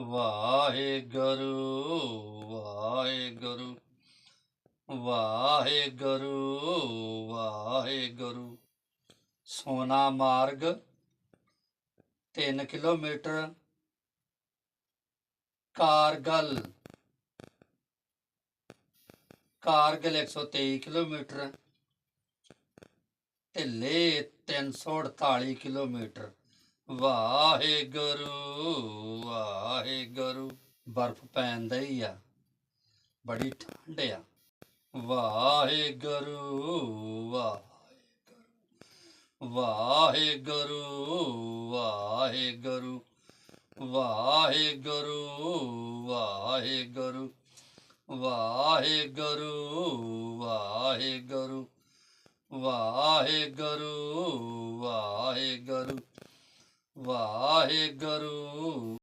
ਵਾਹਿਗੁਰੂ ਵਾਹਿਗੁਰੂ ਵਾਹਿਗੁਰੂ ਵਾਹਿਗੁਰੂ। ਸੋਨਾ ਮਾਰਗ 3 kilometre, ਕਾਰਗਲ ਕਾਰਗਲ 123 kilometre ਤੇ ਲੇਹ 348 ਕਿਲੋਮੀਟਰ। ਵਾਹਿਗੁਰੂ ਵਾਹਿਗੁਰੂ ਬਰਫ਼ ਪੈਂਦਾ ਹੀ ਆ ਬੜੀ ਠੰਡ ਆ ਵਾਹਿਗੁਰੂ ਵਾਹਿਗੁਰੂ ਵਾਹਿਗੁਰੂ ਵਾਹਿਗੁਰੂ ਵਾਹਿਗੁਰੂ ਵਾਹਿਗੁਰੂ ਵਾਹਿਗੁਰੂ ਵਾਹਿਗੁਰੂ ਵਾਹਿਗੁਰੂ ਵਾਹਿਗੁਰੂ ਵਾਹਿਗੁਰੂ